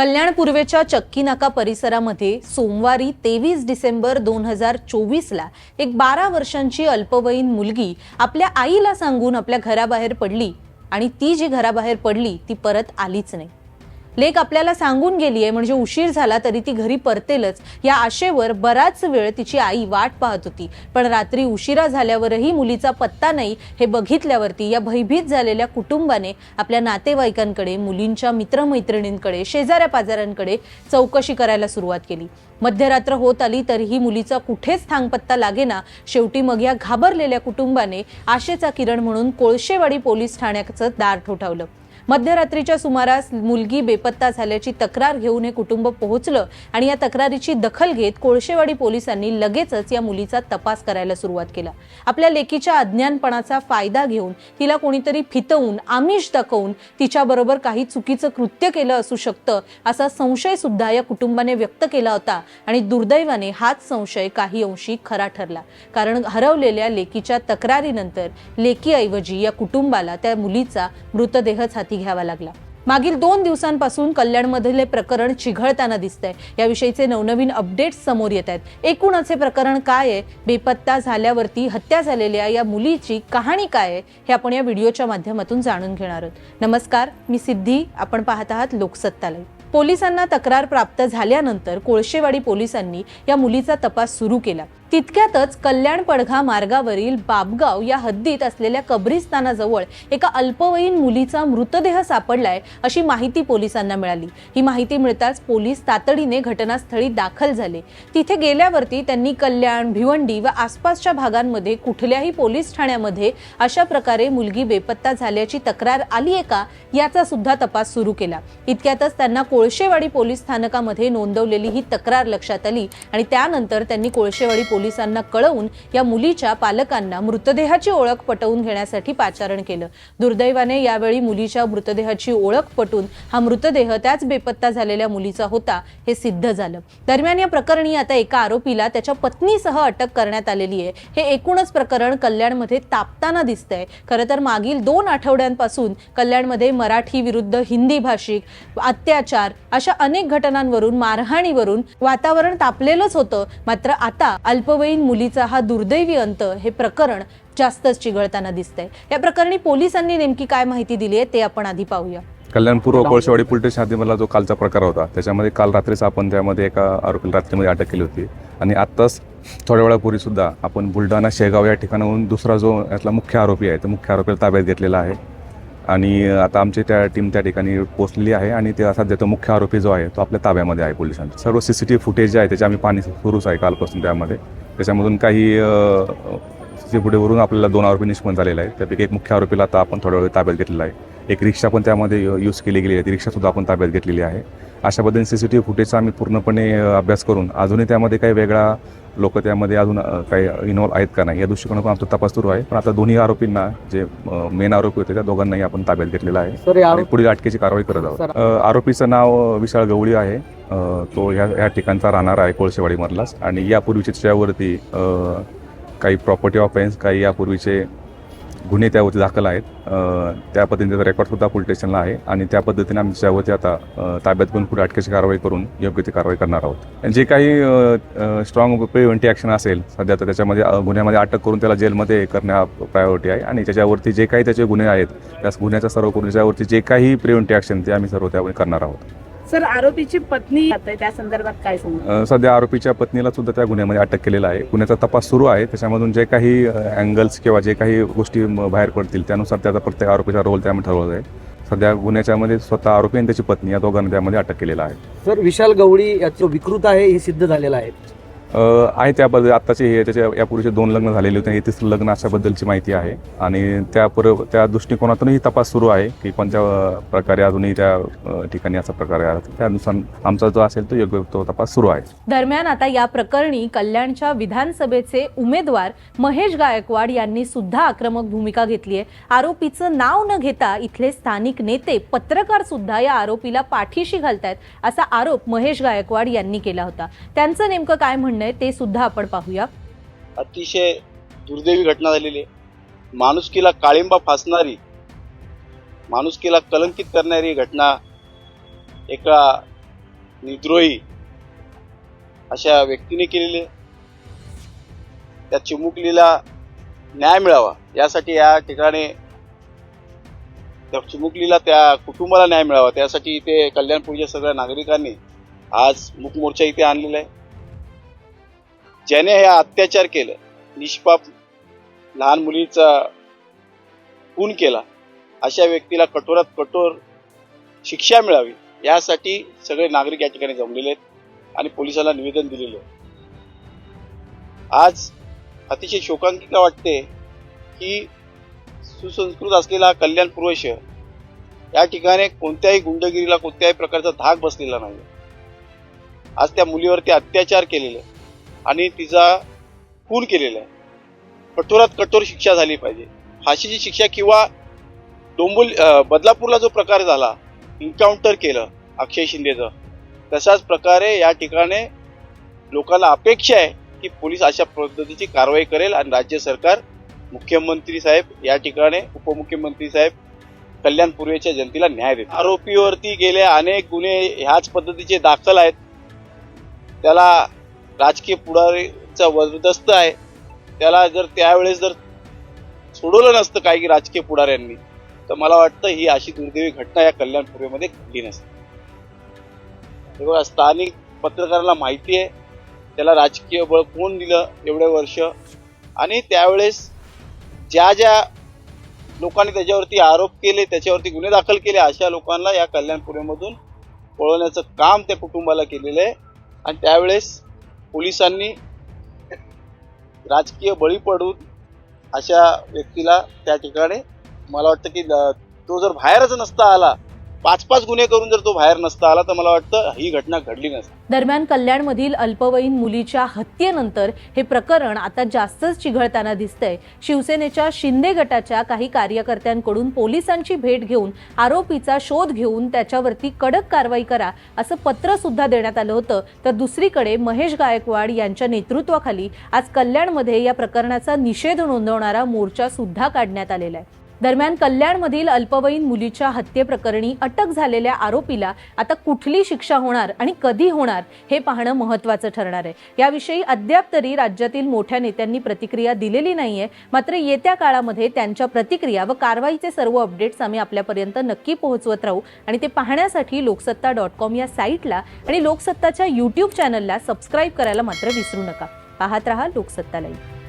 कल्याण पूर्वेच्या चक्की नाका परिसरामध्ये सोमवारी तेवीस डिसेंबर दोन हजार चोवीसला एक बारा वर्षांची अल्पवयीन मुलगी आपल्या आईला सांगून आपल्या घराबाहेर पडली आणि ती जी घराबाहेर पडली ती परत आलीच नाही. लेक आपल्याला सांगून गेली आहे म्हणजे उशीर झाला तरी ती घरी परतेलच. या आशेवर बराच वेळ तिची आई वाट पाहत होती. पण रात्री उशिरा झाल्यावरही मुलीचा पत्ता नाही हे बघितल्यावरती या भयभीत झालेल्या कुटुंबाने आपल्या नातेवाईकांकडे मुलींच्या मित्रमैत्रिणींकडे शेजाऱ्या पाजाऱ्यांकडे चौकशी करायला सुरुवात केली. मध्यरात्र होत आली तरीही मुलीचा कुठेच थांगपत्ता लागेना. शेवटी मग या घाबरलेल्या कुटुंबाने आशेचा किरण म्हणून कोळशेवाडी पोलीस ठाण्याचं दार ठोठावलं. मध्यरात्रीच्या सुमारास मुलगी बेपत्ता झाल्याची तक्रार घेऊन हे कुटुंब पोहोचलं आणि या तक्रारीची दखल घेत कोळशेवाडी पोलिसांनी लगेचच या मुलीचा तपास करायला सुरुवात केला. आपल्या लेकीच्या अज्ञानपणाचा फायदा घेऊन तिला कोणीतरी फितवून आमिष दाखवून तिच्याबरोबर काही चुकीचं कृत्य केलं असू शकतं असा संशय सुद्धा या कुटुंबाने व्यक्त केला होता आणि दुर्दैवाने हाच संशय काही अंशी खरा ठरला. कारण हरवलेल्या लेकीच्या तक्रारीनंतर लेकीऐवजी या कुटुंबाला त्या मुलीचा मृतदेहच हाती घ्यावा लागला. मागील दोन दिवसांपासून कल्याणमधले प्रकरण चिघळताना दिसतंय. याविषयीचे नवनवीन अपडेट्स समोर येत आहेत. एकूणच हे प्रकरण काय आहे? बेपत्ता झाल्यावरती हत्या झालेल्या या मुलीची कहाणी काय आहे? हे आपण या व्हिडिओच्या माध्यमातून जाणून घेणार आहोत. नमस्कार मी सिद्धी. आपण पाहत आहात लोकसत्तालय. पोलिसांना तक्रार प्राप्त झाल्यानंतर कोळशेवाडी पोलिसांनी या मुलीचा तपास सुरू केला. तितक्यातच कल्याण पडघा मार्गावरील बाबगाव या हद्दीत असलेल्या कब्रिस्तानाजवळ एका अल्पवयीन मुलीचा मृतदेह सापडलाय अशी माहिती पोलिसांना मिळाली. ही माहिती मिळताच पोलीस तातडीने घटनास्थळी दाखल झाले. तिथे गेल्यावरती त्यांनी कल्याण भिवंडी व आसपासच्या भागांमध्ये कुठल्याही पोलीस ठाण्यामध्ये अशा प्रकारे मुलगी बेपत्ता झाल्याची तक्रार आली आहे का याचा सुद्धा तपास सुरू केला. इतक्यातच त्यांना कोळशेवाडी पोलीस स्थानकामध्ये नोंदवलेली ही तक्रार लक्षात आली आणि त्यानंतर त्यांनी कोळशेवाडी पोलीस पोलिसांना कळवून या मुलीच्या पालकांना मृतदेहाची ओळख पटवून घेण्यासाठी पाचारण केलं. दुर्दैवाने यावेळी मुलीच्या मृतदेहाची ओळख पटून हा मृतदेह त्याच बेपत्ता झालेल्या मुलीचा होता हे सिद्ध झालं. दरम्यान या प्रकरणी आता एका आरोपीला त्याच्या पत्नीसह अटक करण्यात आलेली आहे. हे एकूणच प्रकरण कल्याणमध्ये तापताना दिसतंय. खरं तर मागील दोन आठवड्यांपासून कल्याणमध्ये मराठी विरुद्ध हिंदी भाषिक अत्याचार अशा अनेक घटनांवरून मारहाणीवरून वातावरण तापलेलंच होतं. मात्र आता अल्प अल्पवयीन मुलीचा हा दुर्दैवी अंत हे प्रकरण जास्तच चिघळताना दिसतंय. या प्रकरणी पोलिसांनी नेमकी काय माहिती दिली आहे ते आपण आधी पाहूया. कल्याण पूर्व कोळशेवाडी पोलीस स्टेशन जो कालचा प्रकार होता त्याच्यामध्ये काल रात्रीच आपण त्यामध्ये एका आरोपीला रात्रीमध्ये अटक केली होती. आणि आत्ताच थोड्या वेळापूर्वी सुद्धा आपण बुलढाणा शेगाव या ठिकाणाहून दुसरा जो यातला मुख्य आरोपी आहे तो मुख्य आरोपीला ताब्यात घेतलेला आहे. आणि आता आमची त्या टीम त्या ठिकाणी पोहोचलेली आहे आणि ते सध्या तो मुख्य आरोपी जो आहे तो आपल्या ताब्यामध्ये आहे पोलिसांचा. सर्व C C T V footage जे आहे त्याचे आम्ही पाणी सुरूच आहे कालपासून त्यामध्ये. त्याच्यामधून काही पुढेवरून आपल्याला दोन आरोपी निष्पन्न झालेले आहेत. त्यापैकी एक मुख्य आरोपीला आता आपण थोड्या वेळ ताब्यात घेतलेला आहे. एक रिक्षा पण त्यामध्ये यूज केली गेली आहे. ती रिक्षासुद्धा आपण ताब्यात घेतलेली आहे. अशा पद्धतीने सी सी टी व्ही फुटेजचा आम्ही पूर्णपणे अभ्यास करून अजूनही त्यामध्ये काही वेगळा लोक त्यामध्ये अजून काही इन्व्हॉल्व आहेत का नाही या दृष्टिकोनातून आमचा तपास सुरू आहे. पण आता दोन्ही आरोपींना जे मेन आरोपी होते त्या दोघांनाही आपण ताब्यात घेतलेला आहे. आणि पुढील अटकेची कारवाई करत आहोत. आरोपीचं नाव विशाळ गवळी आहे. तो ह्या ह्या ठिकाणचा राहणार आहे कोळशेवाडीमधलाच. आणि यापूर्वीचे त्याच्यावरती काही प्रॉपर्टी ऑफेन्स काही यापूर्वीचे गुन्हे त्यावरती दाखल आहेत. त्या पद्धतीने त्याचा रेकॉर्डसुद्धा पोलीस स्टेशनला आहे आणि त्या पद्धतीने आम्ही त्यावरती आता ताब्यात घेऊन पुढे अटकेची कारवाई करून योग्य ती कारवाई करणार आहोत. आणि जे काही स्ट्रॉंग प्रिव्हेंटी ॲक्शन असेल सध्या तर त्याच्यामध्ये गुन्ह्यामध्ये अटक करून त्याला जेलमध्ये करणे हा प्रायोरिटी आहे. आणि त्याच्यावरती जे काही त्याचे गुन्हे आहेत त्या गुन्ह्याचा सर्व करून त्याच्यावरती जे काही प्रिव्हेंटी ॲक्शन ते आम्ही सर्व त्यावर करणार आहोत. सर आरोपीची पत्नी आहे त्या संदर्भात काय सांगू? सध्या आरोपीच्या पत्नीला सुद्धा त्या गुन्ह्यामध्ये अटक केलेला आहे. गुन्ह्याचा तपास सुरू आहे. त्याच्यामधून जे काही अँगल्स किंवा जे काही गोष्टी बाहेर पडतील त्यानुसार त्याचा प्रत्येक आरोपीचा रोल त्यामध्ये ठरवला जाईल. सध्या गुन्ह्याच्यामध्ये स्वतः आरोपी आणि त्याची पत्नी या दोघांना त्यामध्ये अटक केलेला आहे. सर विशाल गवळी याचं विकृत आहे हे सिद्ध झालेलं आहे. आहे त्याबद्दल आत्ताचे हे त्याच्या यापूर्वीचे दोन लग्न झालेले होते हे तिसरं लग्न अशाबद्दलची माहिती आहे. आणि त्या त्या दृष्टिकोनातूनही तपास सुरू आहे की कोणत्या प्रकारे अजूनही त्या ठिकाणी असा प्रकार त्यानुसार आमचा जो असेल तो योग्य तो तपास सुरू आहे. दरम्यान आता या प्रकरणी कल्याणच्या विधानसभेचे उमेदवार महेश गायकवाड यांनी सुद्धा आक्रमक भूमिका घेतली आहे. आरोपीचं नाव न घेता इथले स्थानिक नेते पत्रकार सुद्धा या आरोपीला पाठीशी घालतायत असा आरोप महेश गायकवाड यांनी केला होता. त्यांचं नेमकं काय म्हणणं आहे ते सुद्धा आपण पाहूया. अतिशय दुर्दैवी घटना झालेली आहे. माणुसकीला काळिंबा फासणारी माणुसकीला कलंकित करणारी घटना एका निर्द्रोही अशा व्यक्तीने केलेले त्या चिमुकलीला न्याय मिळावा यासाठी या ठिकाणी त्या चिमुकलीला त्या कुटुंबाला न्याय मिळावा त्यासाठी इथे कल्याणपूरच्या सगळ्या नागरिकांनी आज मुकमोर्चा इथे आणलेला आहे. ज्याने हे अत्याचार केलं निष्पाप लहान मुलीचा खून केला अशा व्यक्तीला कठोरात कठोर शिक्षा मिळावी यासाठी सगळे नागरिक या ठिकाणी जमलेले आहेत आणि पोलिसांना निवेदन दिलेलं आहे. आज अतिशय शोकांकिका वाटते की सुसंस्कृत असलेला हा कल्याण पूर्व शहर या ठिकाणी कोणत्याही गुंडगिरीला कोणत्याही प्रकारचा धाक बसलेला नाही आज त्या मुलीवरती अत्याचार केलेले आणि तिचा खून केलेला आहे. कठोरात कठोर शिक्षा झाली पाहिजे. फाशीची शिक्षा किंवा डोंबोल बदलापूरला जो प्रकार झाला इन्काउंटर केलं अक्षय शिंदेचं तशाच प्रकारे या ठिकाणी लोकांना अपेक्षा आहे की पोलीस अशा पद्धतीची कारवाई करेल आणि राज्य सरकार मुख्यमंत्री साहेब या ठिकाणी उपमुख्यमंत्री साहेब कल्याण पूर्वेच्या जनतेला न्याय देत आरोपीवरती गेले अनेक गुन्हे ह्याच पद्धतीचे दाखल आहेत. त्याला राजकीय पुढारीचा वर्दस्त आहे. त्याला जर त्यावेळेस जर सोडवलं नसतं काही राजकीय पुढाऱ्यांनी तर मला वाटतं ही अशी दुर्दैवी घटना या कल्याण पूर्वेमध्ये घडली नसते. हे बघा स्थानिक पत्रकाराला माहिती आहे त्याला राजकीय बळ कोण दिलं एवढे वर्ष? आणि त्यावेळेस ज्या ज्या लोकांनी त्याच्यावरती आरोप केले त्याच्यावरती गुन्हे दाखल केले अशा लोकांना या कल्याणपुरेमधून पळवण्याचं काम त्या कुटुंबाला केलेलं आहे. आणि त्यावेळेस पोलिसांनी राजकीय बळी पडून अशा व्यक्तीला त्या ठिकाणी मला वाटतं की तो जर बाहेरच नसता आला पाच पाच गुन्हे करून जर तो बाहेर नसता आला तर मला वाटतं ही घटना घडली नसती. दरम्यान कल्याणमधील अल्पवयीन मुलीच्या हत्येनंतर हे प्रकरण आता जास्तच चिघळताना दिसतंय. शिवसेनेच्या शिंदे गटाच्या काही कार्यकर्त्यांकडून पोलिसांची भेट घेऊन आरोपीचा शोध घेऊन त्याच्यावरती कडक कारवाई करा असं पत्र सुद्धा देण्यात आलं होतं. तर दुसरीकडे महेश गायकवाड यांच्या नेतृत्वाखाली आज कल्याणमध्ये या प्रकरणाचा निषेध नोंदवणारा मोर्चा सुद्धा काढण्यात आलेला आहे. दरम्यान कल्याणमधील अल्पवयीन मुलीच्या हत्येप्रकरणी अटक झालेल्या आरोपीला आता कुठली शिक्षा होणार आणि कधी होणार हे पाहणं महत्त्वाचं ठरणार आहे. याविषयी अद्याप तरी राज्यातील मोठ्या नेत्यांनी प्रतिक्रिया दिलेली नाहीये. मात्र येत्या काळामध्ये त्यांच्या प्रतिक्रिया व कारवाईचे सर्व अपडेट्स आम्ही आपल्यापर्यंत नक्की पोहोचवत राहू आणि ते पाहण्यासाठी लोकसत्ता डॉट कॉम या साईटला आणि लोकसत्ताच्या यूट्यूब चॅनलला सबस्क्राईब करायला मात्र विसरू नका. पाहत रहा लोकसत्ता लाईव्ह.